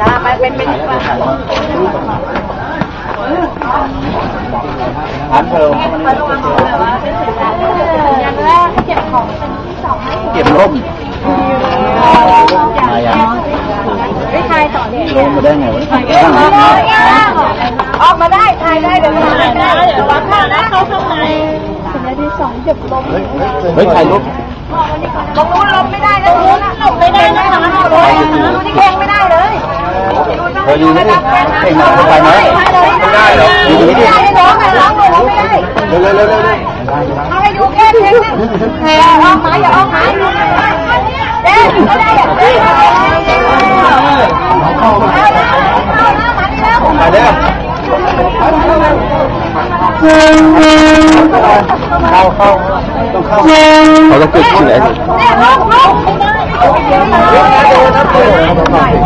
จ้าไปเป็นเป็นอันเพิ่มอย่างแรกเก็บของเป็นที่สองให้เก็บร่มมาอย่างไม่ทายต่อเนี่ยร่มมาได้ไงวะออกมาได้ทายได้เดี๋ยวทาได้เดี๋ยววาข้างนะเข้าข้างในถึงนาทีสองเก็บลมเฮ้ยถ่ายรูปลมนู้นลมไม่ได้นะนู้น ลมไม่ได้นะคะนู้นที่แข่งไม่ได้เลยเฮ้ยยืนนี่เก่งหน่อยไปไหมไม่ได้หรอกอยู่นี้ดิไม่ได้ร้องไม่ร้องร้องได้เร็วเร็วเร็วเร็วเอาให้ดูแค่เพลงนึงแพ้ออกมาอย่าออกมาเด้ไม่ได้อย่าเด้ไปเร็วเข้าเข้าต้องเข้าเขาต้องปิดเสียงเนี่ยลงลงเดี๋ยวมาเดี๋ยวมาเดี๋ยวมา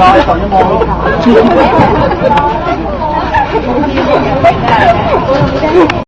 มาเดี๋ย